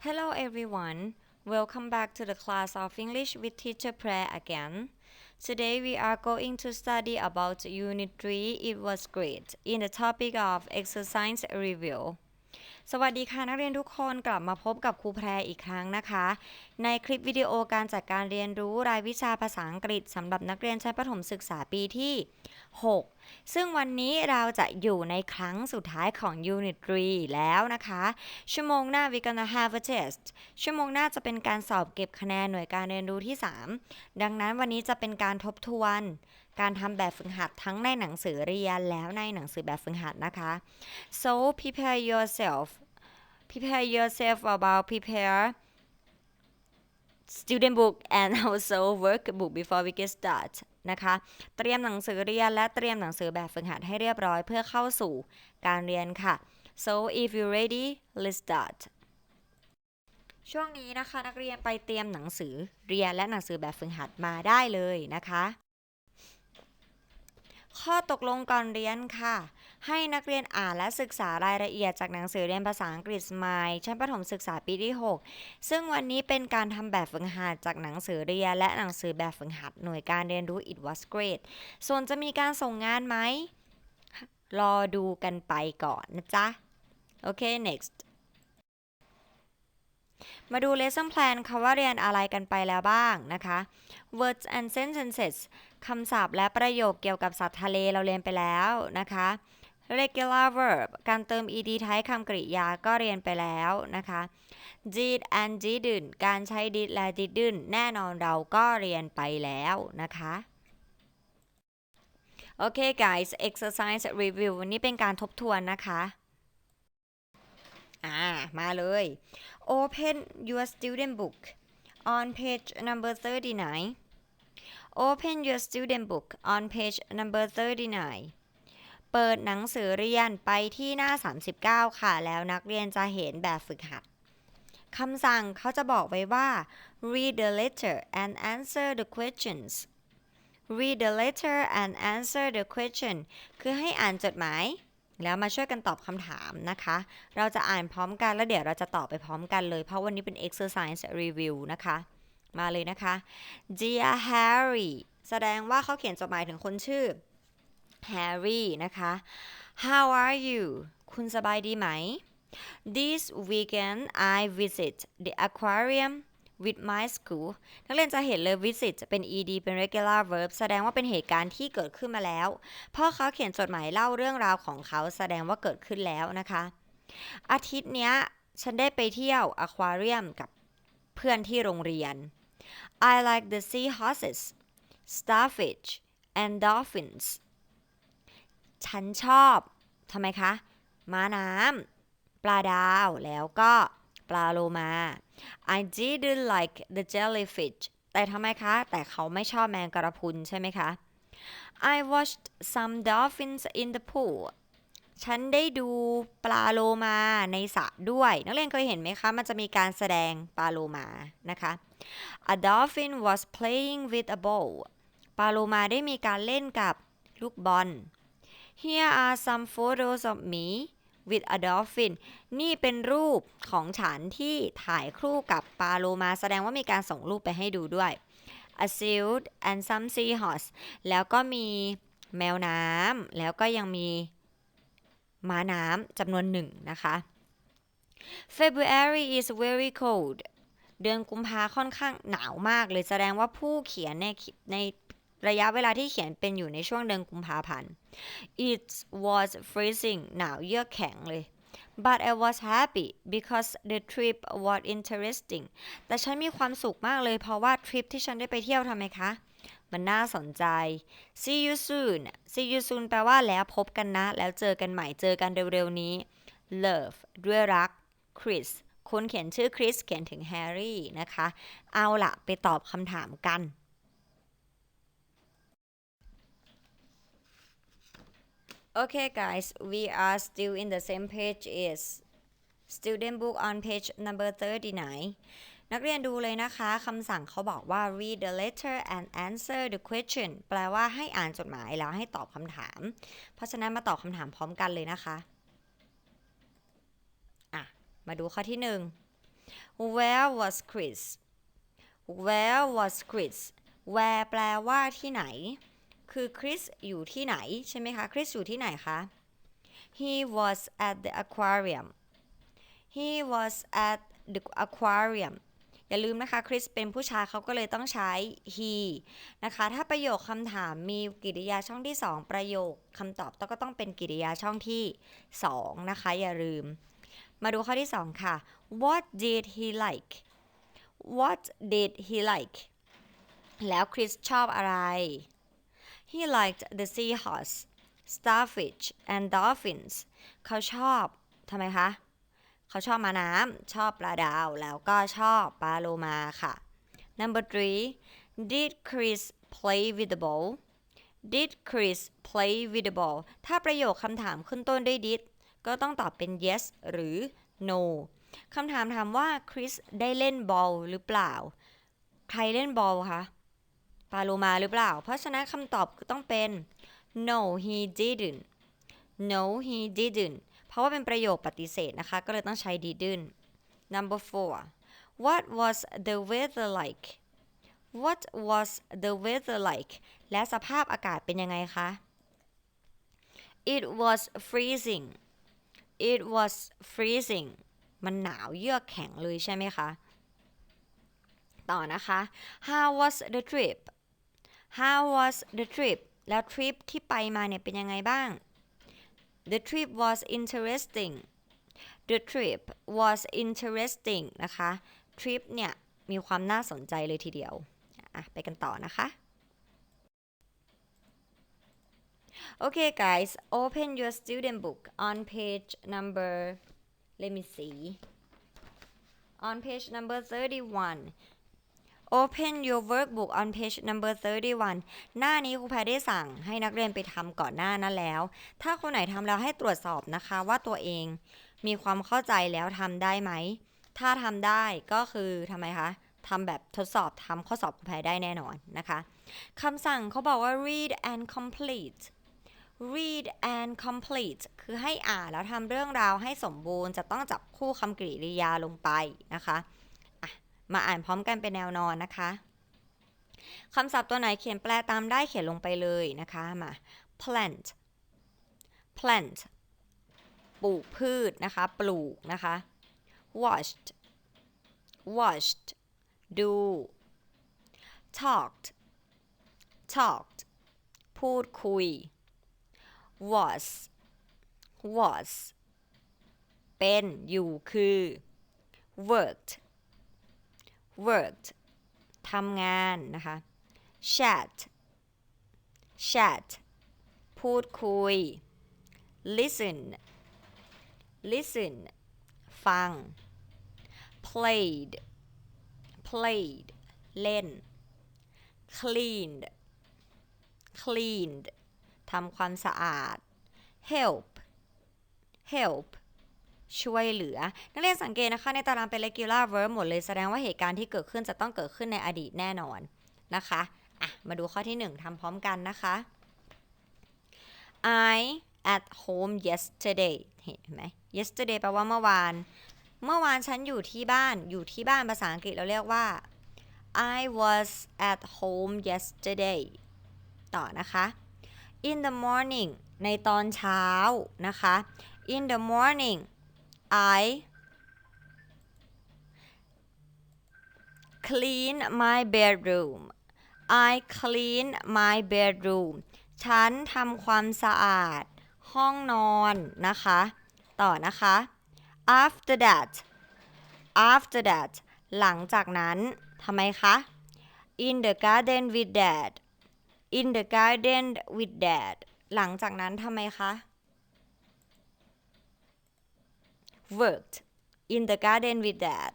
Hello everyone. Welcome back to the class of English with Teacher Prayer again. Today we are going to study about Unit 3 It was great in the topic of exercise review. สวัสดีค่ะนักเรียนทุกคนกลับมาพบกับครูแพรอีกครั้งนะคะ ในคลิปวิดีโอการจัดการเรียนรู้รายวิชาภาษาอังกฤษสำหรับนักเรียนชั้นประถมศึกษาปีที่ 6 ซึ่งวันนี้เราจะอยู่ในครั้งสุดท้ายของ Unit 3 แล้วนะคะ ชั่วโมงหน้า we gonna have a test ชั่วโมงหน้าจะเป็นการสอบเก็บคะแนนหน่วยการเรียนรู้ที่ 3 ดังนั้นวันนี้จะเป็นการทบทวน การทำแบบฝึกหัดทั้งในหนังสือเรียนแล้วในหนังสือแบบฝึกหัดนะคะ so prepare yourself prepare yourself about prepare student book and also workbook before we get start นะคะ เตรียมหนังสือเรียนและเตรียมหนังสือแบบฝึกหัดให้เรียบร้อยเพื่อเข้าสู่การเรียนค่ะ so if you ready let's start ช่วงนี้นะคะนักเรียนไปเตรียมหนังสือเรียนและหนังสือแบบฝึกหัดมาได้เลยนะคะ ข้อตกลงก่อนเรียนค่ะ ให้นักเรียนอ่านและศึกษารายละเอียดจากหนังสือเรียนภาษาอังกฤษมายชั้นประถมศึกษาปีที่ 6 ซึ่งวันนี้เป็นการทำแบบฝึกหัดจากหนังสือเรียนและหนังสือแบบฝึกหัดหน่วยการเรียนรู้ It was great ส่วนจะมีการส่งงานไหม รอดูกันไปก่อนนะจ๊ะ โอเค next มาดู lesson plan ค่ะว่าเรียนอะไรกันไปแล้วบ้างนะคะ words and sentences คำศัพท์และประโยคเกี่ยวกับสัตว์ทะเลเราเรียนไปแล้วนะคะ regular verb การเติม ed ท้ายคำกริยาก็เรียนไปแล้วนะคะ did and didn't การใช้ did และ didn't แน่นอนเราก็เรียนไปแล้วนะคะโอเค guys exercise review วันนี้เป็นการทบทวนนะคะอ่ามาเลย open your student book on page number 39 Open your student book on page number 39เปิดหนังสือเรียนไปที่หน้า 39 ค่ะ แล้วนักเรียนจะเห็นแบบฝึกหัดคำสั่งเขาจะบอกไว้ว่า read the letter and answer the questions read the letter and answer the question คือให้อ่านจดหมาย แล้วมาช่วยกันตอบคำถามนะคะ เราจะอ่านพร้อมกันแล้วเดี๋ยวเราจะตอบไปพร้อมกันเลย เพราะวันนี้เป็น exercise review นะคะ มาเลยนะคะ Dear Harry แสดงว่าเขาเขียนจดหมายถึงคนชื่อ Harry นะคะ How are you คุณสบายดีไหม This weekend I visit the aquarium with my school นักเรียนจะเห็นเลย visit จะเป็น ed เป็น regular verb แสดงว่าเป็นเหตุการณ์ที่เกิดขึ้นมาแล้วเพราะเขาเขียนจดหมายเล่าเรื่องราวของเขาแสดงว่าเกิดขึ้นแล้วนะคะ อาทิตย์เนี้ย ฉันได้ไปเที่ยวอควาเรียมกับเพื่อนที่โรงเรียน I like the seahorses starfish and dolphins ฉันชอบทำไมคะ ม้าน้ำ ปลาดาว แล้วก็ปลาโลมา I didn't like the jellyfish แต่ทำไมคะ แต่เขาไม่ชอบแมงกระพุนใช่ไหมคะ I watched some dolphins in the pool ฉันได้ดูปลาโลมาในสระด้วย นักเรียนเคยเห็นไหมคะ มันจะมีการแสดงปลาโลมานะคะ A dolphin was playing with a ball ปลาโลมาได้มีการเล่นกับลูกบอล Here are some photos of me with a dolphin นี่เป็นรูปของฉันที่ถ่ายคู่กับปลาโลมาแสดงว่ามีการส่งรูปไปให้ดูด้วย A seal and some seahorse แล้วก็มีแมวน้ำแล้วก็ยังมี ม้าน้ำจำนวนหนึ่งนะคะ February is very cold เดือนกุมภาค่อนข้างหนาวมากเลยแสดงว่าผู้เขียนในในระยะเวลาที่เขียนเป็นอยู่ในช่วงเดือนกุมภาพันธ์ It was freezing หนาวเยือกแข็งเลย but I was happy because the trip was interesting แต่ฉันมีความสุขมากเลยเพราะว่าทริปที่ฉันได้ไปเที่ยวทำไมคะ มันน่าสนใจ see you soon see you soon แปลว่าแล้วพบกันนะ แล้วเจอกันใหม่ เจอกันเร็วๆนี้ love ด้วยรัก Chris คนเขียนชื่อคริส เขียนถึงแฮร์รี่นะคะ เอาละไปตอบคำถามกัน Okay guys we are still in the same page is student book on page number 39 นักเรียนดูเลยนะคะคำสั่งเขาบอกว่า read the letter and answer the question แปลว่าให้อ่านจดหมายแล้วให้ตอบคำถาม เพราะฉะนั้นมาตอบคำถามพร้อมกันเลยนะคะอะมาดูข้อที่หนึ่ง where was Chris where was Chris where แปลว่าที่ไหน คือคริสอยู่ที่ไหน ใช่ไหมคะ คริสอยู่ที่ไหนคะ he was at the aquarium he was at the aquarium อย่าลืมนะคะคริสเป็นผู้ชายเขาก็เลยต้องใช้ he นะคะ ถ้าประโยคคำถามมีกริยาช่องที่ 2 ประโยคคำตอบก็ต้องเป็นกริยาช่องที่ 2 นะคะ อย่าลืม มาดูข้อที่ 2 ค่ะ what did he like what did he like แล้วคริสชอบอะไร he liked the seahorse starfish and dolphins เขาชอบทำไมคะ เขาชอบมาน้ำชอบปลาดาว แล้วก็ชอบปลาโลมาค่ะ number three did Chris play with the ball did Chris play with the ball ถ้าประโยคคำถามขึ้นต้นด้วย did ก็ต้องตอบเป็น yes หรือ no คำถามถามว่าคริสได้เล่นบอลหรือเปล่า ใครเล่นบอลคะปาโลมาหรือเปล่า เพราะฉะนั้นคำตอบก็ต้องเป็น no he didn't no he didn't ราะว่าเป็นประโยคปฏิเสธนะคะ ก็เลยต้องใช้ didn't number four what was the weather like what was the weather like และสภาพอากาศเป็นยังไงคะ it was freezing it was freezing มันหนาวเยือกแข็งเลยใช่ไหมคะ ต่อนะคะ how was the trip how was the trip แล้วทริปที่ไปมาเนี่ยเป็นยังไงบ้าง the trip was interesting the trip was interesting นะคะทริปเนี่ยมีความน่าสนใจเลยทีเดียวอ่ะไปกันต่อนะคะ Okay guys open your student book on page number let me see on page number 31 Open your workbook on page number 31 หน้านี้ครูแพรได้สั่งให้นักเรียนไปทำก่อนหน้านั้นแล้ว ถ้าคนไหนทำแล้วให้ตรวจสอบนะคะว่าตัวเองมีความเข้าใจแล้วทำได้ไหม ถ้าทำได้ก็คือทำไมคะทำแบบทดสอบทำข้อสอบครูแพรได้แน่นอนนะคะคำสั่งเขาบอกว่า read and complete read and complete คือให้อ่านแล้วทำเรื่องราวให้สมบูรณ์ จะต้องจับคู่คำกริยาลงไปนะคะอะ มาอ่านพร้อมกันเป็นแนวนอนนะคะคำศัพท์ตัวไหนเขียนแปลตามได้เขียนลงไปเลยนะคะมา plant plant ปลูกพืชนะคะ ปลูกนะคะ washed washed ดู talked talked พูดคุย was was เป็นอยู่คือ worked worked ทำงานนะคะ chat chat พูดคุย listen listen ฟัง played played เล่น cleaned cleaned ทำความสะอาด help help ช่วยเหลือ นักเรียนสังเกตนะคะในตารางเป็น regular verb หมดเลยแสดงว่าเหตุการณ์ที่เกิดขึ้นจะต้องเกิดขึ้นในอดีตแน่นอนนะคะอะมาดูข้อที่ 1ทำพร้อมกันนะคะ I at home yesterday เห็นไหม yesterday แปลว่าเมื่อวาน เมื่อวานฉันอยู่ที่บ้าน อยู่ที่บ้านภาษาอังกฤษเราเรียกว่า I was at home yesterday ต่อนะคะ in the morning ในตอนเช้านะคะ in the morning I clean my bedroom I clean my bedroom ฉันทำความสะอาด ห้องนอนนะคะ ต่อนะคะ after that after that หลังจากนั้นทำไมคะ in the garden with dad in the garden with dad หลังจากนั้นทำไมคะ worked in the garden with dad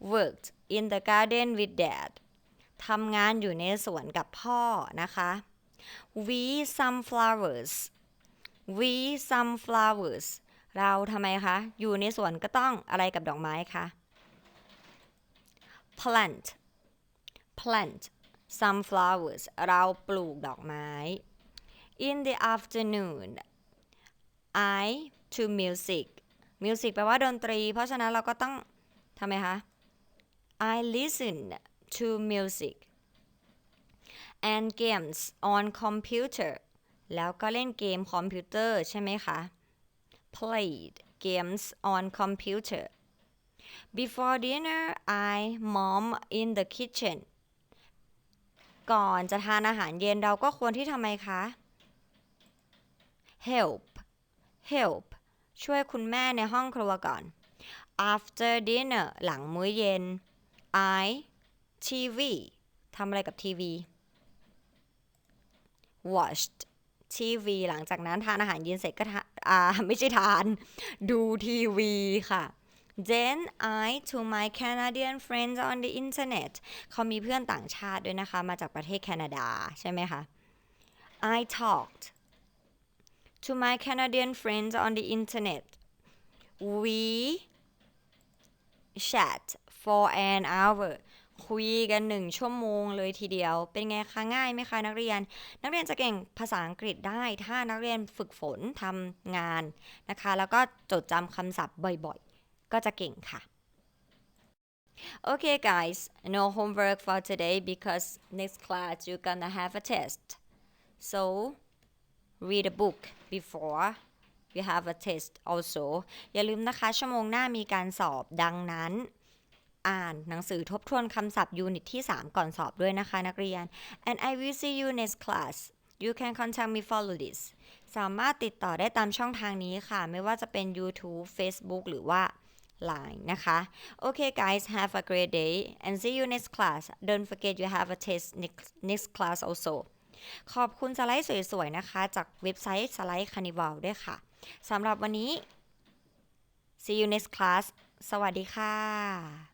worked in the garden with dad ทำงานอยู่ในสวนกับพ่อนะคะ we some flowers we some flowers เราทำไมคะ อยู่ในสวนก็ต้องอะไรกับดอกไม้คะ plant plant some flowers เราปลูกดอกไม้ in the afternoon I to music music แปลว่าดนตรี เพราะฉะนั้นเราก็ต้องททำไมคะ I listen to music and games on computer แล้วก็เล่นเกมคอมพิวเตอร์ใช่ไหมคะ played games on computer before dinner I mom in the kitchen ก่อนจะทานอาหารเย็นเราก็ควรที่ทำไมคะ help help ช่วยคุณแม่ในห้องครัวก่อน after dinner หลังมื้อเย็น I TV ทำอะไรกับทีวี watched TV หลังจากนั้นทานอาหารเย็นเสร็จก็ทาอ่าไม่ใช่ทาน ดูทีวีค่ะ then I to my Canadian friends on the internet เขามีเพื่อนต่างชาติด้วยนะคะ มาจากประเทศแคนาดา ใช่ไหมคะ I talked to my Canadian friends on the internet we chat for an hour คุยกันหนึ่งชั่วโมงเลยทีเดียว เป็นไงคะง่ายไหมคะนักเรียน นักเรียนจะเก่งภาษาอังกฤษได้ ถ้านักเรียนฝึกฝนทำงานนะคะ แล้วก็จดจำคำศัพท์บ่อยๆ ก็จะเก่งค่ะ Okay guys no homework for today because next class you're gonna have a test so read a book before you have a test also อย่าลืมนะคะ ชั่วโมงหน้ามีการสอบดังนั้น อ่านหนังสือทบทวนคำศัพท์ยูนิตที่ 3 ก่อนสอบด้วยนะคะนักเรียน and I will see you next class you can contact me follow this สามารถติดต่อได้ตามช่องทางนี้ค่ะ ไม่ว่าจะเป็น YouTube Facebook หรือว่า Line นะคะ Okay guys have a great day and see you next class don't forget you have a test next next class also ขอบคุณสไลด์สวยๆนะคะ จากเว็บไซต์สไลด์คานิวัลด้วยค่ะสำหรับวันนี้ see you next class สวัสดีค่ะ